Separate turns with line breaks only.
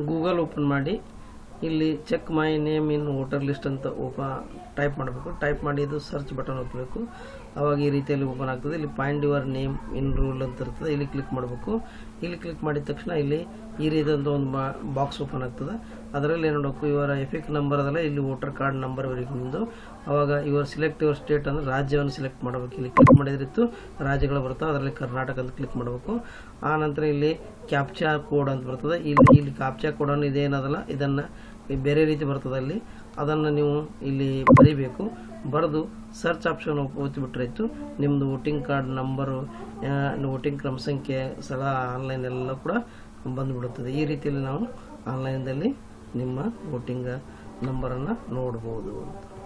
Google open ಮಾಡಿ ಇಲ್ಲಿ check my name in voter list ಅಂತ ಓಪ ಟೈಪ್ ಮಾಡಬೇಕು. ಟೈಪ್ ಮಾಡಿ ಇದು ಸರ್ಚ್ ಬಟನ್ ಒತ್ತಬೇಕು ಅವಾಗ ಈ ರೀತಿಯಲ್ಲಿ ಓಪನ್ ಆಗ್ತದೆ. ಇಲ್ಲಿ find your name in roll ಅಂತ ಇರ್ತದೆ. ಇಲ್ಲಿ ಕ್ಲಿಕ್ ಮಾಡಬೇಕು. ಇಲ್ಲಿ ಕ್ಲಿಕ್ ಮಾಡಿದ ತಕ್ಷಣ ಇಲ್ಲಿ ಈ ರೀತಿಯಾದಂಥ ಒಂದು ಬಾಕ್ಸ್ ಓಪನ್ ಆಗ್ತದೆ. ಅದರಲ್ಲಿ ಏನು ಮಾಡಬೇಕು ಇವರ ಎಫಿಕ್ ನಂಬರ್ ಅದಲ್ಲ ಇಲ್ಲಿ ವೋಟರ್ ಕಾರ್ಡ್ ನಂಬರ್ ಇವರಿಗೆ ನಿಮ್ಮದು ಅವಾಗ ಇವರು ಸಿಲೆಕ್ಟ್ ಯುವರ್ ಸ್ಟೇಟ್ ಅಂದರೆ ರಾಜ್ಯವನ್ನು ಸೆಲೆಕ್ಟ್ ಮಾಡಬೇಕು. ಇಲ್ಲಿ ಕ್ಲಿಕ್ ಮಾಡಿದ್ರಿತ್ತು, ರಾಜ್ಯಗಳು ಬರ್ತವೆ ಅದರಲ್ಲಿ ಕರ್ನಾಟಕ ಅಂತ ಕ್ಲಿಕ್ ಮಾಡಬೇಕು. ಆ ನಂತರ ಇಲ್ಲಿ ಕ್ಯಾಪ್ಚಾ ಕೋಡ್ ಅಂತ ಬರ್ತದೆ. ಇಲ್ಲಿ ಇಲ್ಲಿ ಕ್ಯಾಪ್ಚಾ ಕೋಡನ್ನು ಇದೇನದಲ್ಲ, ಇದನ್ನು ಬೇರೆ ರೀತಿ ಬರ್ತದೆ ಅಲ್ಲಿ. ಅದನ್ನು ನೀವು ಇಲ್ಲಿ ಬರೀಬೇಕು. ಬರೆದು ಸರ್ಚ್ ಆಪ್ಷನ್ ಒತ್ತಿಬಿಟ್ರೆ ಆಯಿತು. ನಿಮ್ಮದು ವೋಟಿಂಗ್ ಕಾರ್ಡ್ ನಂಬರು ವೋಟಿಂಗ್ ಕ್ರಮ ಸಂಖ್ಯೆ ಸಲ ಆನ್ಲೈನ್ ಎಲ್ಲ ಕೂಡ ಬಂದುಬಿಡುತ್ತದೆ. ಈ ರೀತಿಯಲ್ಲಿ ನಾವು ಆನ್ಲೈನ್ದಲ್ಲಿ ನಿಮ್ಮ ವೋಟಿಂಗ್ ನಂಬರನ್ನು ನೋಡ್ಬೋದು ಅಂತ.